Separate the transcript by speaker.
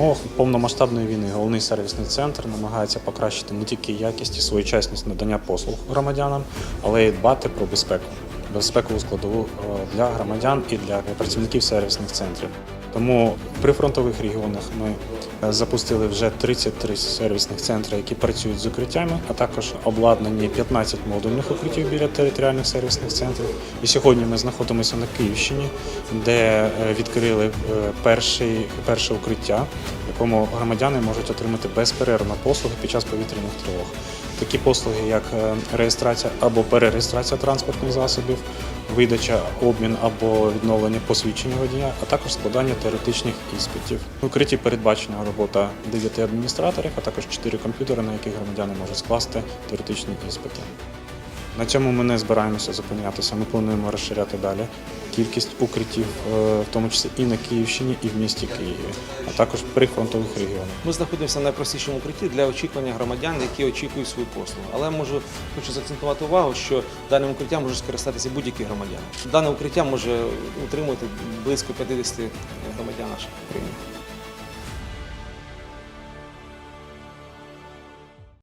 Speaker 1: Умовах повномасштабної війни головний сервісний центр намагається покращити не тільки якість і своєчасність надання послуг громадянам, але й дбати про безпеку, безпекову складову е, для громадян і для працівників сервісних центрів. Тому в прифронтових регіонах ми е, запустили вже 33 сервісних центри, які працюють з укриттями, а також обладнані 15 модульних укриттів біля територіальних сервісних центрів. І сьогодні ми знаходимося на Київщині, де е, відкрили е, перший, перше укриття, в якому громадяни можуть отримати безперервно послуги під час повітряних тривог. Такі послуги, як реєстрація або перереєстрація транспортних засобів, видача, обмін або відновлення посвідчення водія, а також складання теоретичних іспитів. В укритті передбачена робота 9 адміністраторів, а також 4 комп'ютери, на яких громадяни можуть скласти теоретичні іспити. На цьому ми не збираємося зупинятися. Ми плануємо розширяти далі кількість укриттів, е, в тому числі і на Київщині, і в місті Києві, а також при фронтових регіонах.
Speaker 2: Ми знаходимося в найпростішому укритті для очікування громадян, які очікують свою послугу. Але можу хочу заакцентувати увагу, що даним укриттям можуть скористатися будь-які громадяни. Дане укриття може утримувати близько 50 громадян наших країни.